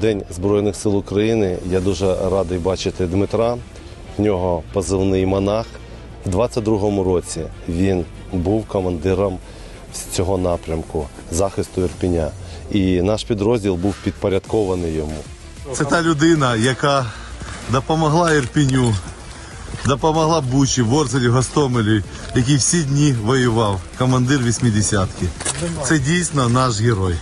День Збройних сил України. Я дуже радий бачити Дмитра. В нього позивний монах. В 22-му році він був командиром цього напрямку захисту Ірпіня. І наш підрозділ був підпорядкований йому. Це та людина, яка допомогла Ірпіню, допомогла Бучі, Ворзелі, Гостомелі, який всі дні воював, командир 80-ки. Це дійсно наш герой.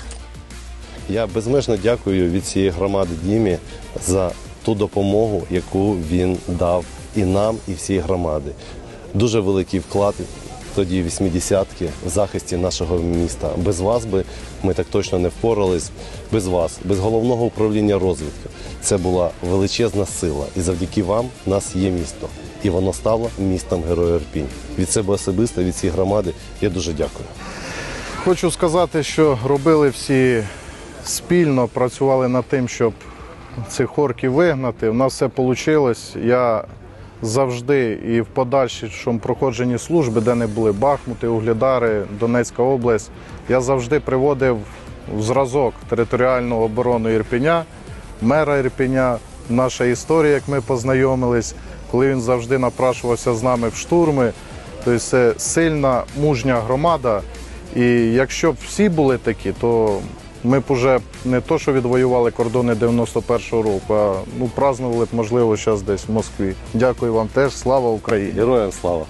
Я безмежно дякую від цієї громади Дімі за ту допомогу, яку він дав і нам, і всій громади. Дуже великий вклад тоді 80-ки в захисті нашого міста. Без вас би ми так точно не впорались. Без вас, без головного управління розвідки. Це була величезна сила. І завдяки вам нас є місто. І воно стало містом Героя Ірпінь. Від себе особисто, від цієї громади я дуже дякую. Хочу сказати, що робили всі спільно, працювали над тим, щоб цих орків вигнати. У нас все вийшло. Я завжди і в подальшому проходженні служби, де не були Бахмути, Углідари, Донецька область, я завжди приводив в зразок територіальну оборону Ірпеня, мера Ірпеня, наша історія, як ми познайомились, коли він завжди напрашувався з нами в штурми. Тобто це сильна, мужня громада. І якщо б всі були такі, то ми б уже не то, що відвоювали кордони 91-го року, а ну празнували б, можливо, зараз десь в Москві. Дякую вам теж. Слава Україні! Героям слава!